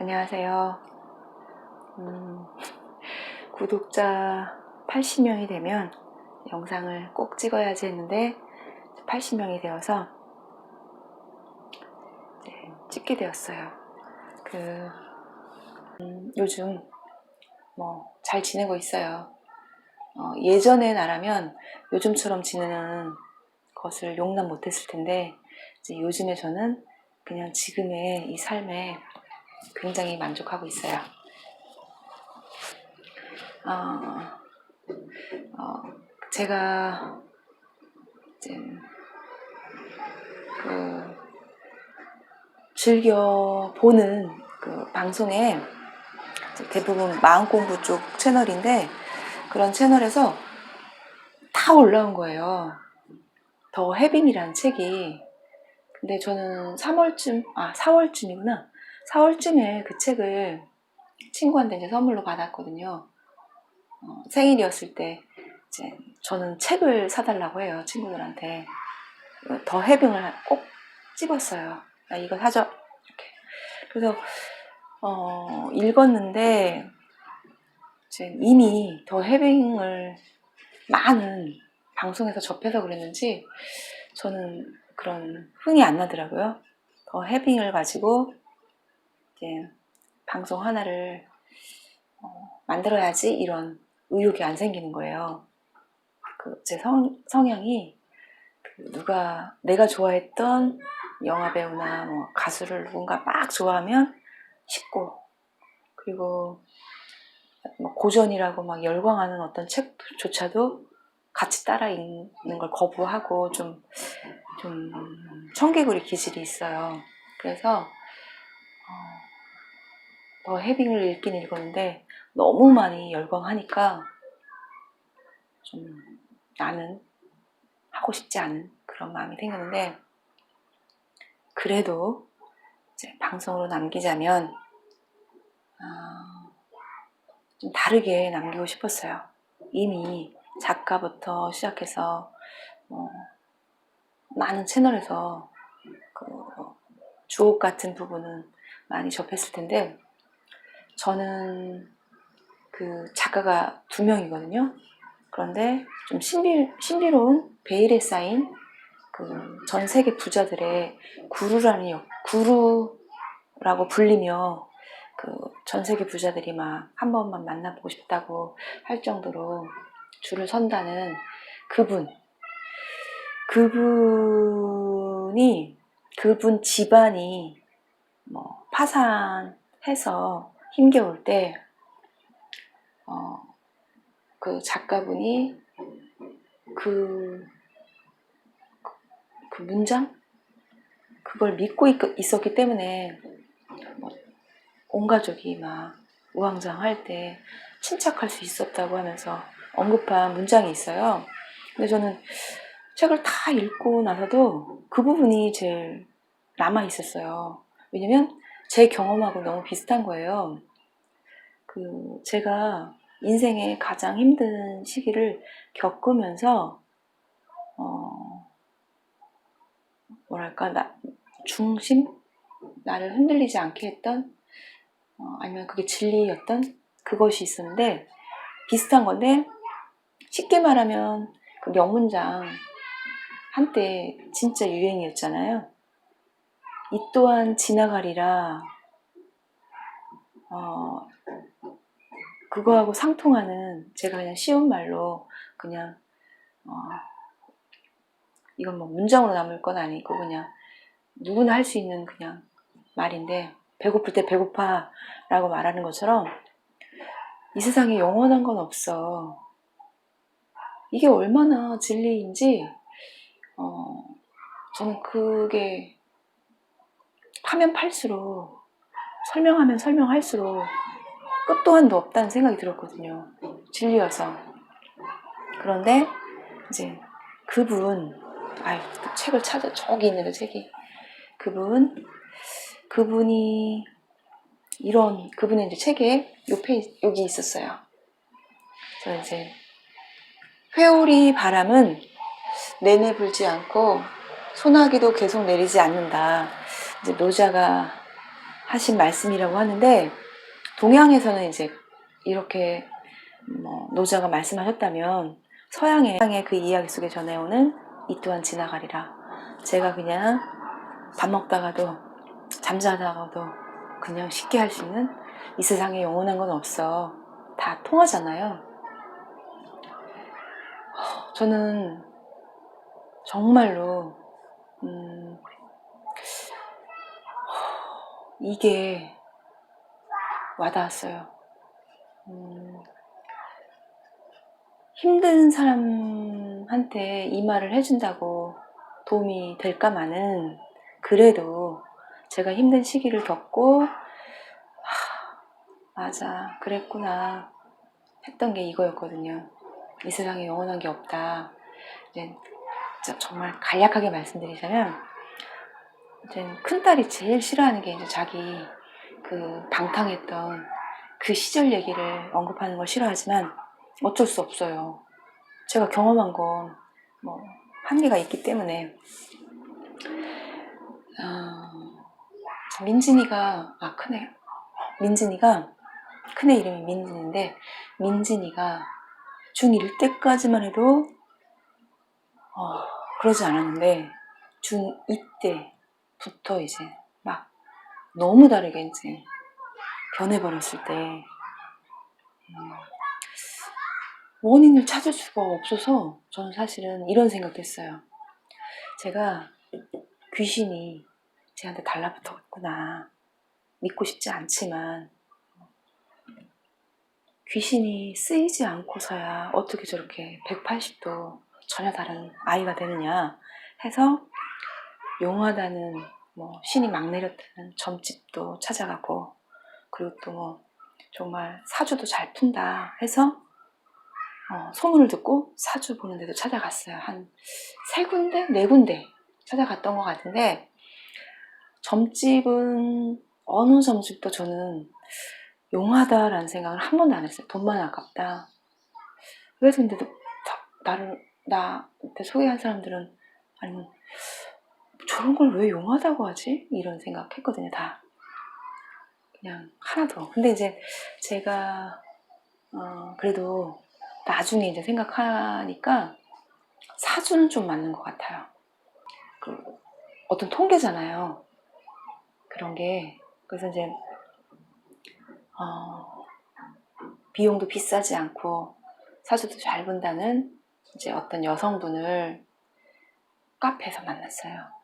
안녕하세요. 음, 구독자 80명이 되면 영상을 꼭 찍어야지 했는데 80명이 되어서 이제 찍게 되었어요. 그 음, 요즘 뭐 잘 지내고 있어요. 어, 예전의 나라면 요즘처럼 지내는 것을 용납 못했을 텐데 요즘에 저는 그냥 지금의 이 삶에 굉장히 만족하고 있어요. 어, 어, 제가 이제 그 즐겨 보는 그 방송에 대부분 마음공부 쪽 채널인데 그런 채널에서 다 올라온 거예요. 더 해빙이라는 책이. 근데 저는 3월쯤, 아, 4월쯤이구나. 4월쯤에 그 책을 친구한테 이제 선물로 받았거든요. 어, 생일이었을 때 이제 저는 책을 사달라고 해요 친구들한테 더 해빙을 꼭 집었어요. 나 이거 사줘 이렇게. 그래서 어, 읽었는데 이제 이미 더 해빙을 많은 방송에서 접해서 그랬는지 저는 그런 흥이 안 나더라고요. 더 해빙을 가지고 이제 방송 하나를 어, 만들어야지 이런 의욕이 안 생기는 거예요. 그제 성향이 그 누가 내가 좋아했던 영화 배우나 뭐 가수를 누군가 막 좋아하면 쉽고 그리고 뭐 고전이라고 막 열광하는 어떤 책조차도 같이 따라 읽는 걸 거부하고 좀, 좀 청개구리 기질이 있어요. 그래서 어, 더 해빙을 읽긴 읽었는데 너무 많이 열광하니까 좀 나는 하고 싶지 않은 그런 마음이 생겼는데 그래도 이제 방송으로 남기자면 어, 좀 다르게 남기고 싶었어요. 이미 작가부터 시작해서 뭐 많은 채널에서 그 주옥 같은 부분은 많이 접했을 텐데 저는 그 작가가 두 명이거든요. 그런데 좀 신비, 신비로운 베일에 쌓인 그 전 세계 부자들의 구루라는 역, 구루라고 불리며 그 전 세계 부자들이 막 한 번만 만나보고 싶다고 할 정도로 줄을 선다는 그분. 그분이, 그분 집안이 뭐 파산해서 힘겨울 때, 어, 그 작가분이 그, 그 문장? 그걸 믿고 있, 었기 때문에 뭐, 온 가족이 막 우왕좌왕 때 침착할 수 있었다고 하면서 언급한 문장이 있어요. 근데 저는 책을 다 읽고 나서도 그 부분이 제일 남아 있었어요. 왜냐면 제 경험하고 너무 비슷한 거예요. 그 제가 인생의 가장 힘든 시기를 겪으면서 어 뭐랄까 나 중심 나를 흔들리지 않게 했던 어, 아니면 그게 진리였던 그것이 있었는데 비슷한 건데 쉽게 말하면 그 명문장 한때 진짜 유행이었잖아요. 이 또한 지나가리라 어, 그거하고 상통하는 제가 그냥 쉬운 말로 그냥 어, 이건 뭐 문장으로 남을 건 아니고 그냥 누구나 할 수 있는 그냥 말인데 배고플 때 배고파 라고 말하는 것처럼 이 세상에 영원한 건 없어. 이게 얼마나 진리인지 어, 저는 그게 파면 팔수록 설명하면 설명할수록 끝도 한도 없다는 생각이 들었거든요. 진리여서. 그런데 이제 그분, 아유, 그 책을 찾아, 저기 있는 그 책이. 그분, 그분이 이런, 그분의 이제 책에 옆에, 여기 있었어요. 그래서 이제 회오리 바람은 내내 불지 않고 소나기도 계속 내리지 않는다. 이제 노자가 하신 말씀이라고 하는데 동양에서는 이제 이렇게 뭐 노자가 말씀하셨다면 서양의 그 이야기 속에 전해오는 이 또한 지나가리라. 제가 그냥 밥 먹다가도 잠자다가도 그냥 쉽게 할 수 있는 이 세상에 영원한 건 없어. 다 통하잖아요. 허, 저는 정말로 음, 이게 와닿았어요. 음, 힘든 사람한테 이 말을 해준다고 도움이 될까마는 그래도 제가 힘든 시기를 겪고 하, 맞아 그랬구나 했던 게 이거였거든요. 이 세상에 영원한 게 없다. 이제 정말 간략하게 말씀드리자면 이제 큰 딸이 제일 싫어하는 게 이제 자기 그 방탕했던 그 시절 얘기를 언급하는 걸 싫어하지만 어쩔 수 없어요. 제가 경험한 건 뭐 한계가 있기 때문에 어, 민진이가 아 큰애 민진이가 큰애 이름이 민진인데 민진이가 중1 때까지만 해도 어, 그러지 않았는데 중2 때 부터 이제 막 너무 다르게 이제 변해버렸을 때 음, 원인을 찾을 수가 없어서 저는 사실은 이런 생각도 했어요. 제가 귀신이 쟤한테 달라붙었구나. 믿고 싶지 않지만 귀신이 쓰이지 않고서야 어떻게 저렇게 180도 전혀 다른 아이가 되느냐 해서 용하다는 뭐 신이 막 내렸다는 점집도 찾아가고 그리고 또 뭐 정말 사주도 잘 푼다 해서 어, 소문을 듣고 사주 보는 데도 찾아갔어요. 한 세 군데, 네 군데 찾아갔던 것 같은데 점집은 어느 점집도 저는 용하다라는 생각을 한 번도 안 했어요. 돈만 아깝다. 그래서 근데 나를 나한테 소개한 사람들은 아니면 저런 걸 왜 용하다고 하지? 이런 생각했거든요. 다 그냥 하나도. 근데 이제 제가 어, 그래도 나중에 이제 생각하니까 사주는 좀 맞는 것 같아요. 그 어떤 통계잖아요. 그런 게 그래서 이제 어, 비용도 비싸지 않고 사주도 잘 본다는 이제 어떤 여성분을 카페에서 만났어요.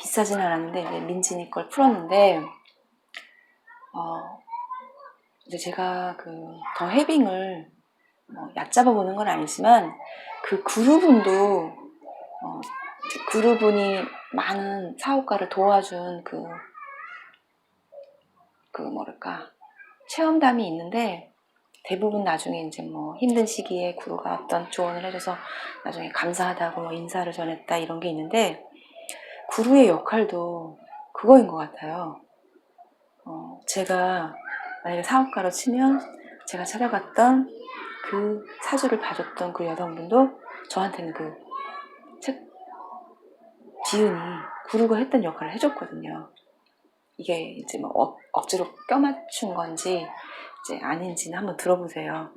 비싸진 않았는데 민진이 걸 풀었는데 어, 이제 제가 그 더 해빙을 뭐 얕잡아 보는 건 아니지만 그 그룹분도 어, 그룹분이 많은 사업가를 도와준 그, 그 뭐랄까 체험담이 있는데 대부분 나중에 이제 뭐 힘든 시기에 구루가 어떤 조언을 해줘서 나중에 감사하다고 뭐 인사를 전했다 이런 게 있는데 구루의 역할도 그거인 것 같아요. 어, 제가 만약에 사업가로 치면 제가 찾아갔던 그 사주를 봐줬던 그 여성분도 저한테는 그 책, 지은이 구루가 했던 역할을 해줬거든요. 이게 이제 뭐 억, 억지로 껴맞춘 건지 이제 아닌지는 한번 들어보세요.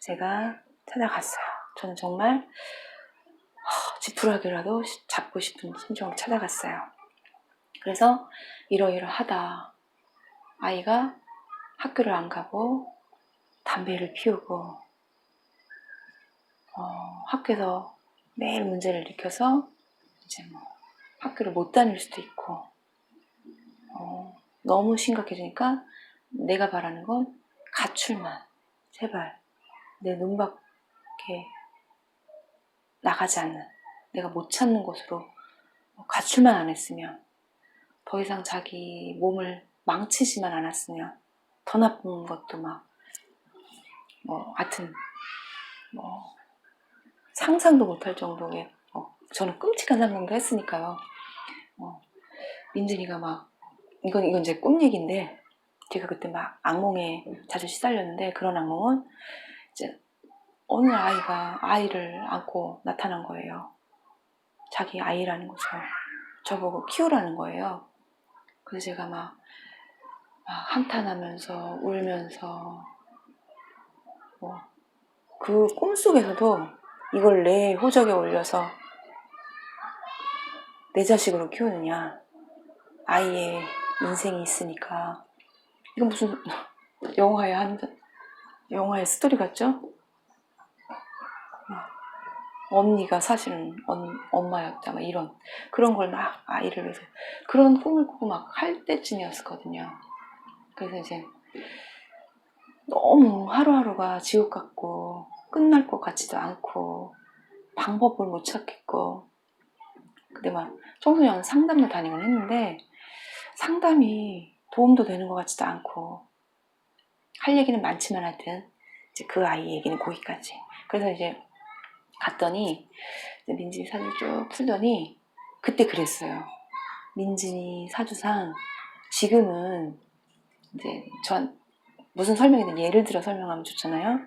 제가 찾아갔어요. 저는 정말 허, 지푸라기라도 잡고 싶은 심정으로 찾아갔어요. 그래서 이러이러하다. 아이가 학교를 안 가고 담배를 피우고 어, 학교에서 매일 문제를 일으켜서 이제 뭐 학교를 못 다닐 수도 있고 어, 너무 심각해지니까 내가 바라는 건 가출만 제발 내 눈 밖에 나가지 않는 내가 못 찾는 곳으로 가출만 안 했으면 더 이상 자기 몸을 망치지만 않았으면 더 나쁜 것도 막 뭐 하여튼 뭐 상상도 못할 정도의 어, 저는 끔찍한 상상도 했으니까요. 어, 민진이가 막 이건 이건 제꿈 얘기인데 제가 그때 막 악몽에 자주 시달렸는데 그런 악몽은 이제 어느 아이가 아이를 안고 나타난 거예요. 자기 아이라는 거죠. 저보고 키우라는 거예요. 그래서 제가 막 막 한탄하면서 울면서 뭐 그 꿈속에서도 이걸 내 호적에 올려서 내 자식으로 키우느냐 아이의 인생이 있으니까 이건 무슨 영화의 한 영화의 스토리 같죠? 막 언니가 사실은 언- 엄마였다 막 이런 그런 걸 막 아이를 위해서 그런 꿈을 꾸고 막 할 때쯤이었거든요. 그래서 이제 너무 하루하루가 지옥 같고 끝날 것 같지도 않고 방법을 못 찾겠고 근데 막 청소년 상담도 다니곤 했는데 상담이 도움도 되는 것 같지도 않고 할 얘기는 많지만 하여튼 이제 그 아이 얘기는 거기까지 그래서 이제 갔더니 민진이 사주를 쭉 풀더니 그때 그랬어요. 민진이 사주상 지금은 이제 전 무슨 설명이든 예를 들어 설명하면 좋잖아요.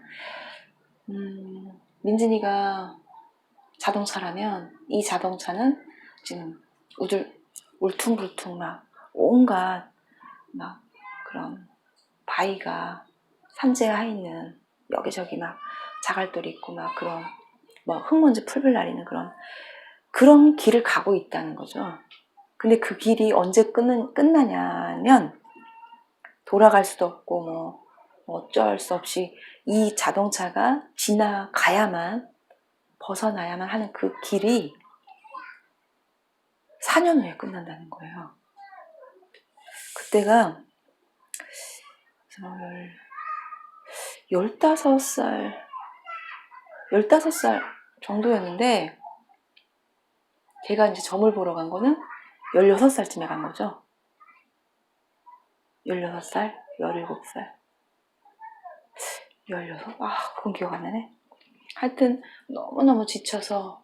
음, 민진이가 자동차라면 이 자동차는 지금 우들 울퉁불퉁 막 온갖 막 그런 바위가 산재하 있는 여기저기 막 자갈돌이 있고 막 그런 뭐 흙먼지 풀풀 날리는 그런 그런 길을 가고 있다는 거죠. 근데 그 길이 언제 끝는, 끝나냐면 돌아갈 수도 없고 뭐 어쩔 수 없이 이 자동차가 지나가야만 벗어나야만 하는 그 길이 4년 후에 끝난다는 거예요. 그때가 저 15살 15살 정도였는데 걔가 이제 점을 보러 간 거는 16살쯤에 간 거죠. 16살, 17살. 16? 아, 그건 기억 안 나네. 하여튼 너무너무 지쳐서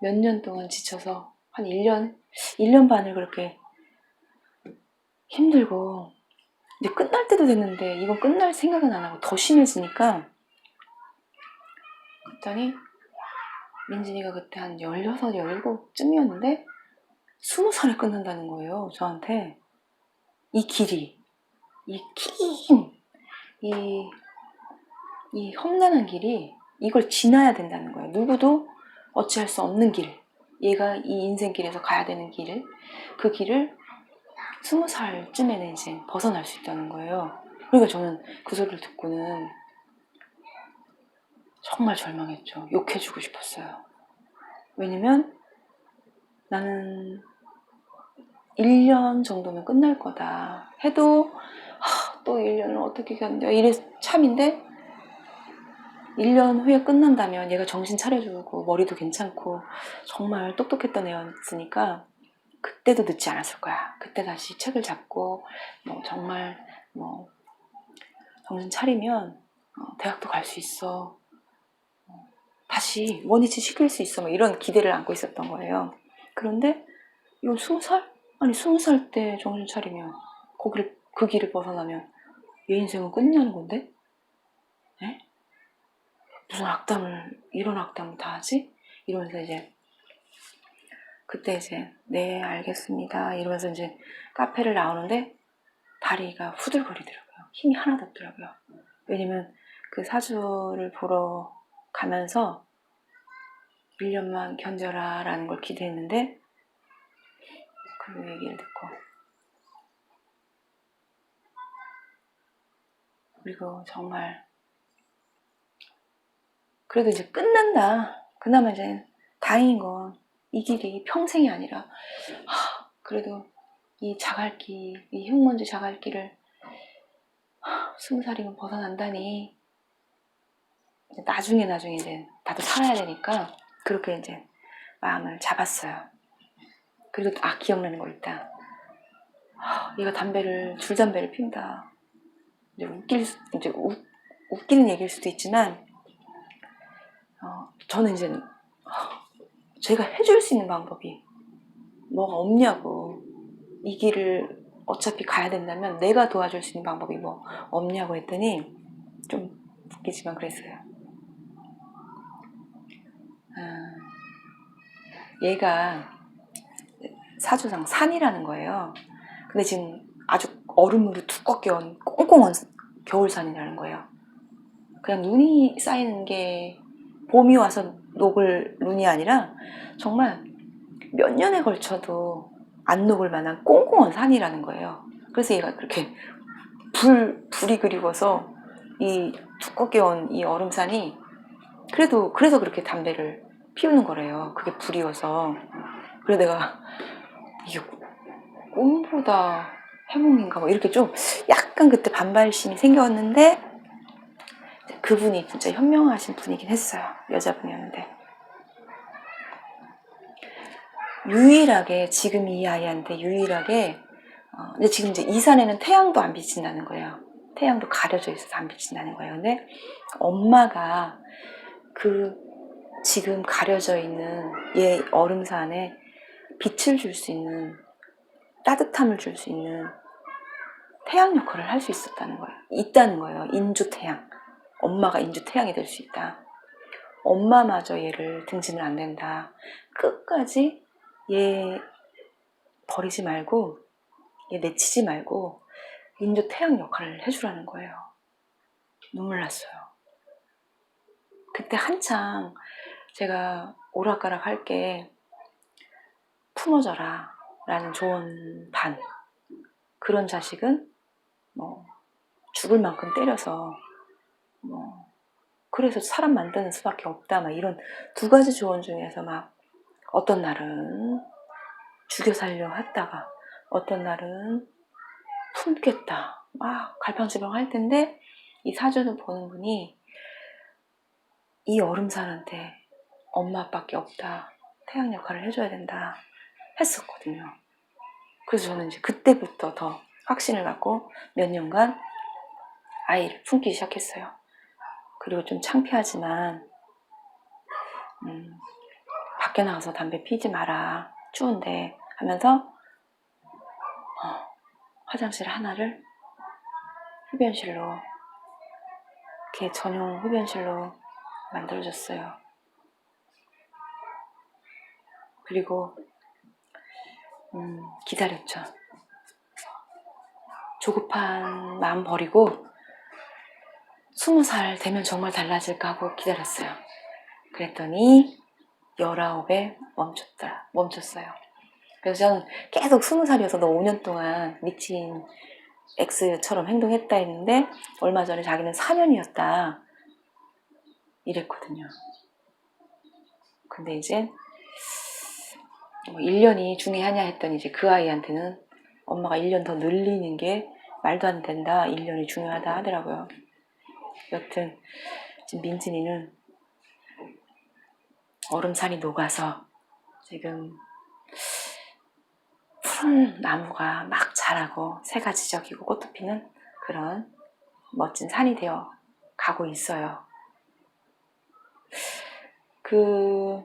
몇 년 동안 지쳐서 한 1년, 1년 반을 그렇게 힘들고 이제 끝날 때도 됐는데 이건 끝날 생각은 안 하고 더 심해지니까 그랬더니 민진이가 그때 한 16, 17쯤이었는데 20살에 끝난다는 거예요 저한테 이 길이 이 긴, 이, 이 험난한 길이 이걸 지나야 된다는 거예요 누구도 어찌할 수 없는 길 얘가 이 인생길에서 가야 되는 길, 그 길을 스무 살쯤에는 이제 벗어날 수 있다는 거예요. 그러니까 저는 그 소리를 듣고는 정말 절망했죠. 욕해주고 싶었어요. 왜냐면 나는 1년 정도면 끝날 거다. 해도 하, 또 1년을 어떻게 견뎌? 이래 참인데 1년 후에 끝난다면 얘가 정신 차려주고 머리도 괜찮고 정말 똑똑했던 애였으니까 그때도 늦지 않았을 거야. 그때 다시 책을 잡고 뭐 정말 뭐 정신 차리면 어, 대학도 갈 수 있어. 어, 다시 원위치 시킬 수 있어. 뭐 이런 기대를 안고 있었던 거예요. 그런데 이건 스무 살? 아니 스무 살 때 정신 차리면 거기를 그 길을 벗어나면 얘 인생은 끝나는 건데? 에? 무슨 악담을 이런 악담을 다 하지? 이러면서 이제 그때 이제 네 알겠습니다 이러면서 이제 카페를 나오는데 다리가 후들거리더라고요 힘이 하나도 없더라고요 왜냐면 그 사주를 보러 가면서 1년만 견뎌라 라는 걸 기대했는데 그 얘기를 듣고 그리고 정말 그래도 이제 끝난다. 그나마 이제 다행인 건 이 길이 평생이 아니라 하, 그래도 이 자갈길, 이 흙먼지 자갈길을 하, 스무 살이면 벗어난다니 이제 나중에 나중에 이제 나도 살아야 되니까 그렇게 이제 마음을 잡았어요. 그리고 아 기억나는 거 있다. 하, 얘가 담배를 줄 담배를 핀다. 이제 웃길 수- 이제 웃, 웃기는 얘기일 수도 있지만 어, 저는 이제 어, 제가 해줄 수 있는 방법이 뭐가 없냐고 이 길을 어차피 가야 된다면 내가 도와줄 수 있는 방법이 뭐 없냐고 했더니 좀 웃기지만 그랬어요. 아, 얘가 사주상 산이라는 거예요. 근데 지금 아주 얼음으로 두껍게 온 꽁꽁한 겨울산이라는 거예요. 그냥 눈이 쌓이는 게 봄이 와서 녹을 눈이 아니라 정말 몇 년에 걸쳐도 안 녹을 만한 꽁꽁한 산이라는 거예요. 그래서 얘가 그렇게 불, 불이 그리워서 이 두껍게 온 이 얼음산이 그래도, 그래서 그렇게 담배를 피우는 거래요. 그게 불이어서. 그래서 내가 이게 꿈보다 해몽인가 뭐 이렇게 좀 약간 그때 반발심이 생겼는데 그분이 진짜 현명하신 분이긴 했어요. 여자분이었는데. 유일하게 지금 이 아이한테 유일하게 어, 근데 지금 이제 이 산에는 태양도 안 비친다는 거예요. 태양도 가려져 있어서 안 비친다는 거예요. 근데 엄마가 그 지금 가려져 있는 얘 얼음산에 빛을 줄 수 있는 따뜻함을 줄 수 있는 태양 역할을 할 수 있었다는 거예요. 있다는 거예요. 인조 태양. 엄마가 인조 태양이 될 수 있다. 엄마마저 얘를 등지면 안 된다. 끝까지 얘 버리지 말고 얘 내치지 말고 인조 태양 역할을 해주라는 거예요. 눈물 났어요. 그때 한창 제가 오락가락 할 게. 품어져라 라는 조언 반. 그런 자식은 뭐 죽을 만큼 때려서 뭐 그래서 사람 만드는 수밖에 없다. 막 이런 두 가지 조언 중에서 막 어떤 날은 죽여 살려 했다가 어떤 날은 품겠다. 막 갈팡질팡 할 텐데 이 사주를 보는 분이 이 얼음산한테 엄마 아빠밖에 없다. 태양 역할을 해줘야 된다 했었거든요. 그래서 저는 이제 그때부터 더 확신을 갖고 몇 년간 아이를 품기 시작했어요. 그리고 좀 창피하지만 음, 밖에 나가서 담배 피지 마라 추운데 하면서 어, 화장실 하나를 흡연실로 걔 전용 흡연실로 만들어줬어요. 그리고 음, 기다렸죠. 조급한 마음 버리고 스무 살 되면 정말 달라질까 하고 기다렸어요. 그랬더니 열아홉에 멈췄다, 멈췄어요. 그래서 저는 계속 스무 살이어서 너 5년 동안 미친 X처럼 행동했다 했는데 얼마 전에 자기는 4년이었다 이랬거든요. 근데 이제 뭐 1년이 중요하냐 했더니 이제 그 아이한테는 엄마가 1년 더 늘리는 게 말도 안 된다. 1년이 중요하다 하더라고요. 여튼 지금 민진이는 얼음산이 녹아서 지금 푸른 나무가 막 자라고 새가 지저귀고 꽃도 피는 그런 멋진 산이 되어 가고 있어요. 그,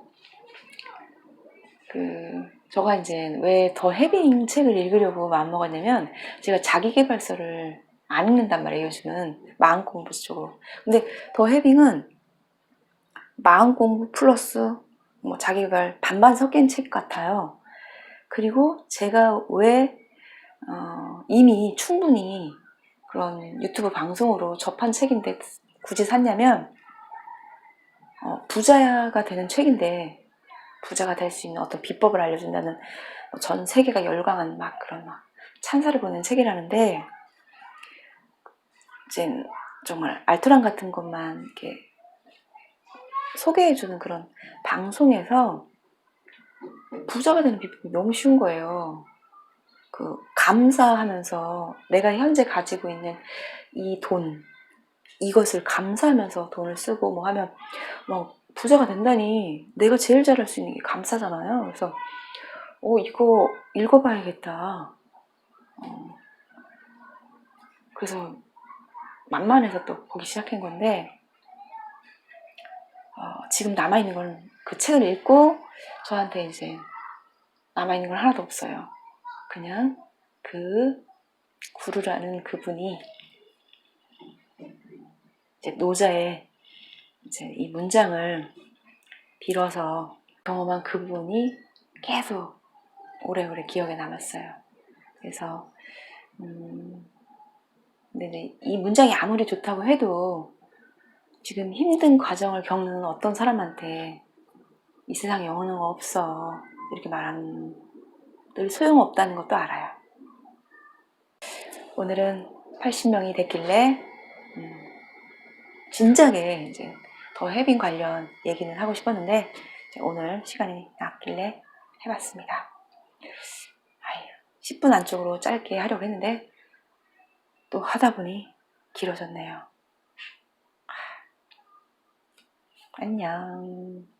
그, 저가 이제 왜더 해빙 책을 읽으려고 마음먹었냐면 제가 자기개발서를 안 읽는단 말이에요, 요즘은. 마음 공부 쪽으로. 근데 더 해빙은 마음 공부 플러스 뭐 자기개발 반반 섞인 책 같아요. 그리고 제가 왜 어, 이미 충분히 그런 유튜브 방송으로 접한 책인데 굳이 샀냐면 어, 부자가 되는 책인데 부자가 될 수 있는 어떤 비법을 알려준다는 뭐전 세계가 열광한 막 그런 막 찬사를 보는 책이라는데 이제 정말 알토란 같은 것만 이렇게 소개해주는 그런 방송에서 부자가 되는 비법이 너무 쉬운 거예요. 그 감사하면서 내가 현재 가지고 있는 이 돈, 이것을 감사하면서 돈을 쓰고 뭐 하면 뭐 부자가 된다니 내가 제일 잘할 수 있는 게 감사잖아요. 그래서 어 이거 읽어봐야겠다. 어, 그래서 만만해서 또 보기 시작한 건데 어, 지금 남아 있는 건 그 책을 읽고 저한테 이제 남아 있는 건 하나도 없어요. 그냥 그 구루라는 그분이 이제 노자의 이제 이 문장을 빌어서 경험한 그분이 계속 오래오래 기억에 남았어요. 그래서 음. 이 문장이 아무리 좋다고 해도 지금 힘든 과정을 겪는 어떤 사람한테 이 세상에 거 없어. 이렇게 말하는 늘 소용없다는 것도 알아요. 오늘은 80명이 됐길래, 음, 진작에 이제 더 해빙 관련 얘기는 하고 싶었는데, 오늘 시간이 났길래 해봤습니다. 아유, 10분 안쪽으로 짧게 하려고 했는데, 또 하다 보니 길어졌네요. 안녕.